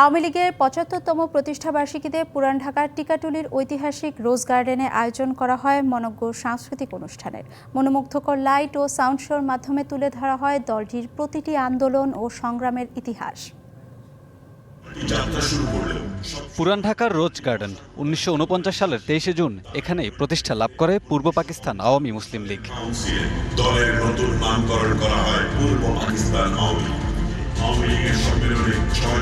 আওয়ামী লীগের পঁচাত্তরতম প্রতিষ্ঠাবার্ষিকীতে পুরান ঢাকার টিকাটুলির ঐতিহাসিক রোজ গার্ডেনে আয়োজন করা হয় মনজ্ঞ সাংস্কৃতিক অনুষ্ঠানের। মনোমুগ্ধকর লাইট ও সাউন্ড শোর মাধ্যমে তুলে ধরা হয় দলটির প্রতিটি আন্দোলন ও সংগ্রামের ইতিহাস। পুরান ঢাকার রোজ গার্ডেন উনিশশো উনপঞ্চাশ সালের তেইশে জুন এখানেই প্রতিষ্ঠা লাভ করে পূর্ব পাকিস্তান আওয়ামী মুসলিম লীগ। দলের নতুন নামকরণ করা হয় পূর্ব পাকিস্তান আওয়ামী আওয়ামী লীগের সম্মেলনে ছয়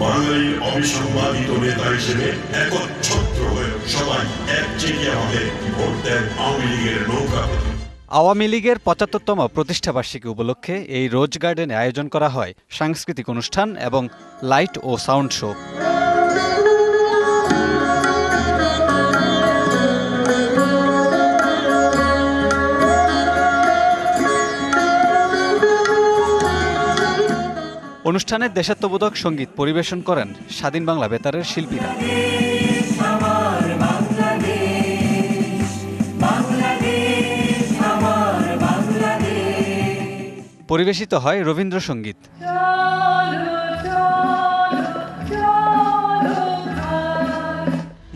বাঙালির নেতা হিসেবে একচ্ছত্র হয়ে সবাই একচেটিয়াভাবে ভোট দেন আওয়ামী লীগের নৌকা আওয়ামী লীগের পঁচাত্তরতম প্রতিষ্ঠাবার্ষিকী উপলক্ষে এই রোজ গার্ডেনে আয়োজন করা হয় সাংস্কৃতিক অনুষ্ঠান এবং লাইট ও সাউন্ড শো। অনুষ্ঠানে দেশাত্মবোধক সংগীত পরিবেশন করেন স্বাধীন বাংলা বেতারের শিল্পীরা। পরিবেশিত হয় রবীন্দ্রসঙ্গীত।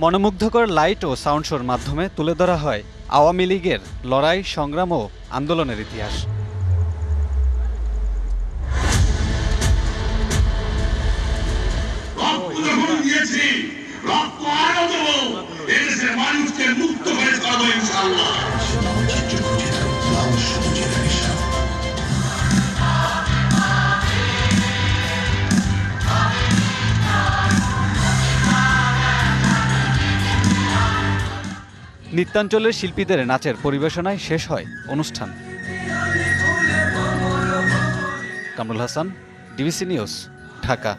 মনোমুগ্ধকর লাইট ও সাউন্ড শোর মাধ্যমে তুলে ধরা হয় আওয়ামী লীগের লড়াই, সংগ্রাম ও আন্দোলনের ইতিহাস। যখন দিয়েছি। রক্ত আরও দেবো। এদেশের মানুষকে মুক্ত করে ছাড়বো ইনশাল্লাহ নৃত্যাঞ্চলের শিল্পীদের নাচের পরিবেশনায় শেষ হয় অনুষ্ঠান। Kamrul Hasan, DBC news, Dhaka.